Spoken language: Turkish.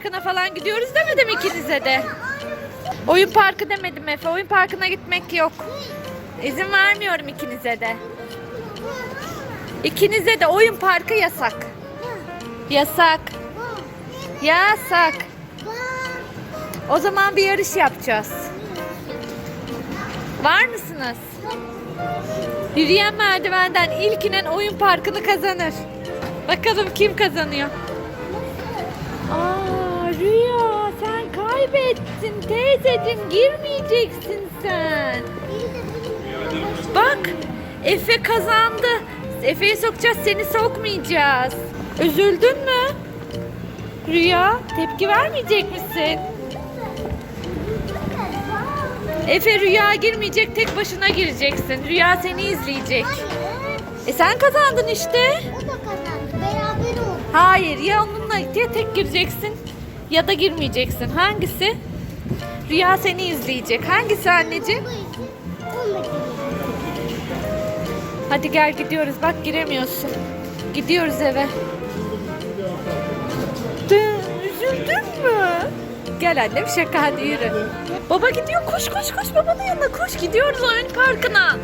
parkına falan gidiyoruz demedim ikinize de. Oyun parkı demedim Efe. Oyun parkına gitmek yok. İzin vermiyorum ikinize de. İkinize de oyun parkı yasak. Yasak. Yasak. O zaman bir yarış yapacağız. Var mısınız? Yürüyen merdivenden ilk inen oyun parkını kazanır. Bakalım kim kazanıyor? Teyzeciğim girmeyeceksin sen. Bak Efe kazandı. Efe'yi sokacağız seni sokmayacağız. Üzüldün mü? Rüya tepki vermeyecek misin? Efe Rüya girmeyecek tek başına gireceksin. Rüya seni izleyecek. E sen kazandın işte. O da kazandı. Beraber. Hayır ya onunla ya tek gireceksin ya da girmeyeceksin. Hangisi? Rüya seni izleyecek. Hangisi anneciğim? Hadi gel gidiyoruz. Bak giremiyorsun. Gidiyoruz eve. Üzüldün mü? Gel annem şaka hadi yürü. Baba gidiyor koş koş koş babanın yanına koş gidiyoruz oyun parkına.